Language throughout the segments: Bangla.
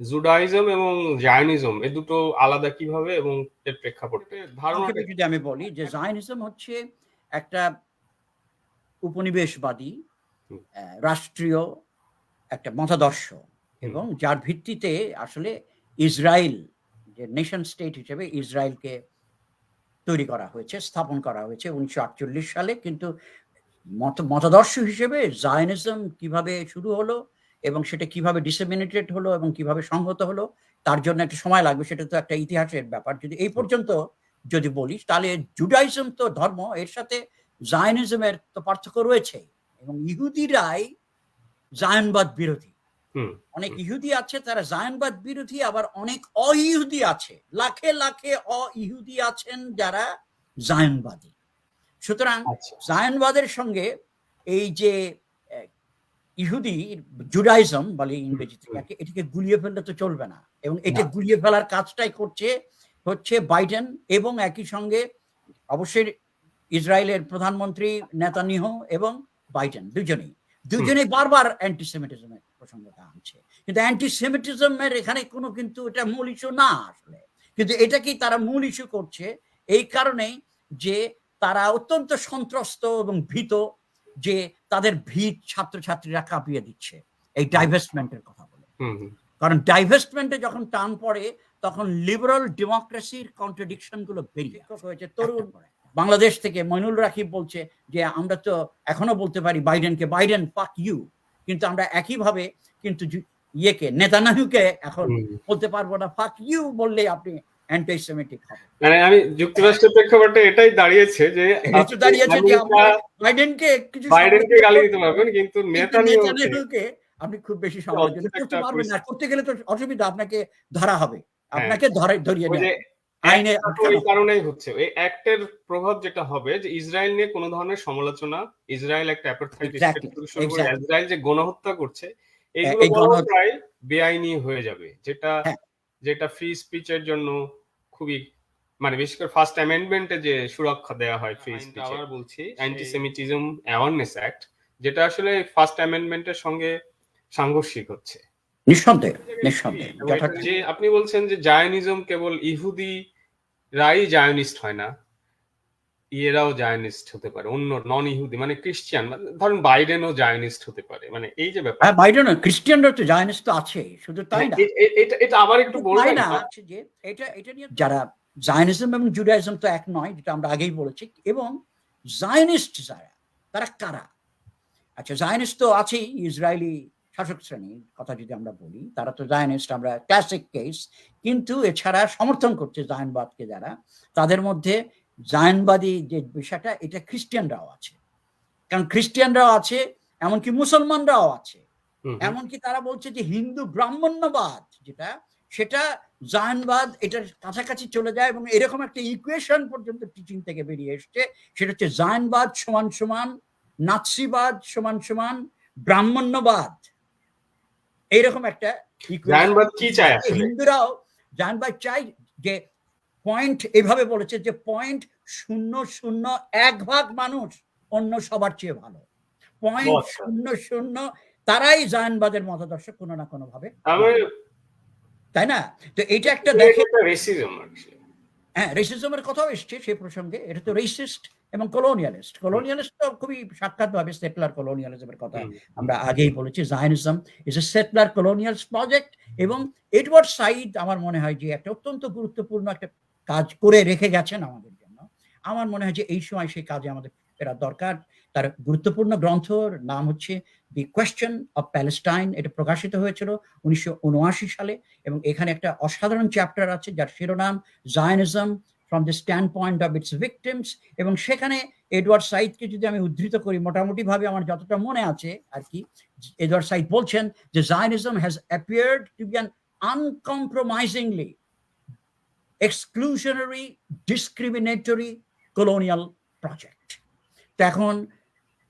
জুডাইজম এবং জায়নিজম এ দুটো আলাদা কীভাবে এবং এর প্রেক্ষাপটে? ধারণা যদি আমি বলি যে জায়নিজম হচ্ছে একটা উপনিবেশবাদী রাষ্ট্রীয় একটা মতাদর্শ এবং যার ভিত্তিতে আসলে ইসরায়েল যে নেশন স্টেট হিসেবে ইসরায়েলকে তৈরি করা হয়েছে স্থাপন করা হয়েছে উনিশশো আটচল্লিশ সালে। কিন্তু মত মতাদর্শ হিসেবে জায়নিজম কীভাবে শুরু হলো? এবং সেটা কীভাবে ডিসেমিনেটেড হলো এবং কীভাবে সংহত হলো তার জন্য একটা সময় লাগবে সেটা তো একটা ইতিহাসের ব্যাপার। যদি এই পর্যন্ত যদি বলিস তাহলে জুডাইজম তো ধর্ম এর সাথে জায়নিজমের তো পার্থক্য রয়েছে এবং ইহুদিরাই জায়নবাদ বিরোধী। অনেক ইহুদি আছে তারা জায়নবাদ বিরোধী আবার অনেক অইহুদি আছে। লাখে লাখে অইহুদি আছেন যারা জায়নবাদী। সুতরাং আচ্ছা। জায়নবাদের সঙ্গে এই যে ইহুদি জুডাইজম বলে ইংরেজিতে এটিকে গুলিয়ে ফেললে তো চলবে না। এবং এটা গুলিয়ে ফেলার কাজটাই করছে হচ্ছে বাইডেন এবং একই সঙ্গে অবশ্যই ইসরায়েলের প্রধানমন্ত্রী নেতানিহ এবং বাইডেন দুজনেই। দুজনেই বারবার অ্যান্টিসেমিটিজমের প্রসঙ্গটা আনছে কিন্তু অ্যান্টিসেমিটিজমের এখানে কোনো কিন্তু এটা মূল ইস্যু না আসলে। কিন্তু এটাকেই তারা মূল ইস্যু করছে? এই কারণেই যে তারা অত্যন্ত সন্ত্রস্ত এবং ভীত যে তাদের ভিত ছাত্রছাত্রীরা কাঁপিয়ে দিচ্ছে। এই ডাইভেস্টমেন্টের কথা বলে। কারণ ডাইভেস্টমেন্টে যখন টান পড়ে তখন লিবারাল ডেমোক্রেসির কন্ট্রাডিকশনগুলো বেরিয়ে হয়েছে। তরুণ বাংলাদেশ থেকে মইনুল রাকিব বলছে যে আমরা তো এখনও বলতে পারি বাইডেনকে বাইডেন পাক ইউ কিন্তু আমরা একইভাবে কিন্তু ইয়েকে নেতানাহুকে এখন বলতে পারব না ফাক ইউ বললে আপনি অ্যান্টিসেমিটিক হবে মানে আমি যুক্তরাষ্ট্রের প্রেক্ষাপটে এটাই দাঁড়িয়েছে যে দাঁড়িয়েছে যে বাইডেনকে কিছু বাইডেনকে গালি দিতে পারবেন কিন্তু নেতানিয়াহুকে আপনি খুব বেশি সমালোচনা করতে পারবেন না করতে গেলে তো অসুবিধা আপনাকে ধরা হবে হ্যাঁ। আপনাকে ধরে ধরিয়ে। আইনে এই কারণেই হচ্ছে এই অ্যাক্টের প্রভাব যেটা হবে যে ইসরায়েল নিয়ে কোনো ধরনের সমালোচনা ইসরায়েল একটা অ্যাপারথাইড exactly. ইসরায়েল যে গণহত্যা করছে এই এইগুলো প্রায় বেআইনি হয়ে যাবে যেটা হ্যাঁ। যেটা ফ্রি স্পিচের জন্য খুবই মানে বিশেষ করে ফার্স্ট অ্যামেন্ডমেন্টে যে সুরক্ষা দেওয়া হয় ফ্রি স্পিচ আবার বলছি অ্যান্টিসেমিটিজম অ্যাওয়ারনেস অ্যাক্ট যেটা আসলে ফার্স্ট অ্যামেন্ডমেন্টের সঙ্গে সাংঘর্ষিক হচ্ছে। নিঃসন্দেহে নিঃসন্দেহে যে আপনি বলছেন যে জায়নিজম কেবল ইহুদি রাই জায়নিস্ট হয় না ইয়েরাও জায়নিস্ট হতে পারে অন্য নন ইহুদি মানে খ্রিস্টিয়ান মানে ধরুন বাইডেনও জায়নিস্ট হতে পারে মানে এই যে ব্যাপার। হ্যাঁ বাইডেন খ্রিস্টিয়ানরা তো জায়নিস্ট তো আছে শুধু তাই না? এ- এ- এটা এটা আবার একটু বলবেন? না যে এটা এটা নিয়ে যারা জায়নিজম এবং জুডাইজম তো এক নয় যেটা আমরা আগেই বলেছি এবং জায়নিস্ট যারা তারা কারা? আচ্ছা জায়নিস্ট তো আছেই ইসরায়েলি শাসক শ্রেণির কথা যদি আমরা বলি তারা তো জায়নিস্ট আমরা ক্লাসিক কেস কিন্তু এছাড়া সমর্থন করছে জায়নবাদকে যারা তাদের মধ্যে জায়নবাদী যে বিষয়টা এটা খ্রিস্টিয়ানরাও আছে। কারণ খ্রিস্টিয়ানরাও আছে এমনকি মুসলমানরাও আছে। এমনকি তারা বলছে যে হিন্দু ব্রাহ্মণ্যবাদ যেটা সেটা জায়নবাদ এটার কাছাকাছি চলে যায় এবং এরকম একটা ইকুয়েশন পর্যন্ত টিচিং থেকে বেরিয়ে এসছে। সেটা হচ্ছে জায়নবাদ সমান সমান নাৎসিবাদ সমান সমান ব্রাহ্মণ্যবাদ। এইরকম একটা? হিন্দুরাও জায়নবাদ চাই যে পয়েন্ট এভাবে বলেছে যে পয়েন্ট শূন্য শূন্য এক ভাগ মানুষ অন্য সবার চেয়ে ভালো। পয়েন্ট। শূন্য শূন্য তারাই জায়নবাদের মতাদর্শ কোনো না কোনো ভাবে তাই না? তো এটা একটা দেখে রেসিজম হ্যাঁ রেসিজমের কথাও এসছে সেই প্রসঙ্গে। এটা তো রেসিস্ট এবং কলোনিয়ালিস্ট কলোনিয়ালিস্ট তো খুবই সাক্ষাৎভাবে সেটলার কলোনিয়ালিজমের কথা আমরা আগেই বলেছি। Zionism is a settler colonial project এবং এডওয়ার্ড সাইড আমার মনে হয় যে একটা অত্যন্ত গুরুত্বপূর্ণ একটা কাজ করে রেখে গেছেন আমাদের জন্য। আমার মনে হয় যে এই সময় সেই কাজে আমাদের ফেরা দরকার। তার গুরুত্বপূর্ণ গ্রন্থর নাম হচ্ছে দি কোয়েশ্চেন অফ প্যালেস্টাইন এটা প্রকাশিত হয়েছিল উনিশশো উনআশি সালে এবং এখানে একটা অসাধারণ চ্যাপ্টার আছে যার শিরোনাম Zionism from the standpoint of its victims এবং সেখানে এডওয়ার্ড সাইদকে যদি আমি উদ্ধৃত করি, মোটামুটিভাবে আমার যতটা মনে আছে আর কি, এডওয়ার্ড সাইদ বলছেন যে Zionism has appeared to be an uncompromisingly exclusionary discriminatory colonial project তো এখন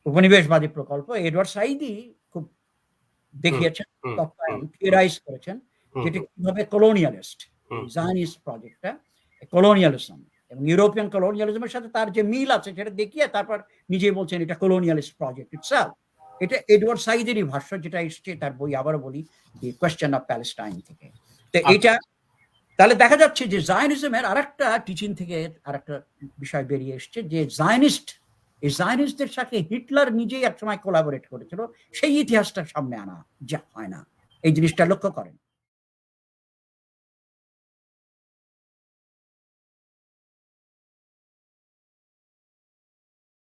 উপনিবেশবাদী প্রকল্প এডওয়ার্ড সাইদি খুব দেখিয়েছেন। থিওরাইজ করেছেন যেটি কীভাবে কলোনিয়ালিস্ট জায়নিস্ট প্রজেক্টটা কলোনিয়ালিজম এবং ইউরোপিয়ান কলোনিয়ালিজমের সাথে তার যে মিল আছে সেটা দেখিয়ে তারপর নিজেই বলছেন এটা কলোনিয়ালিস্ট প্রজেক্ট ইটসেলফ এটা এডওয়ার্ড সাইদেরই ভাষ্য যেটা এসছে তার বই আবারও বলি দি কোয়েশ্চেন অফ প্যালেস্টাইন থেকে। তো আচ্ছা। এটা তাহলে দেখা যাচ্ছে যে জায়নিজমের আরেকটা টিচিং থেকে আরেকটা বিষয় বেরিয়ে এসছে যে জায়নিস্ট এই জায়নিস্টদের সাথে হিটলার নিজেই একসময় কোলাবোরেট করেছিল, সেই ইতিহাসটা সামনে আনা যা হয় না। এই জিনিসটা লক্ষ্য করেন।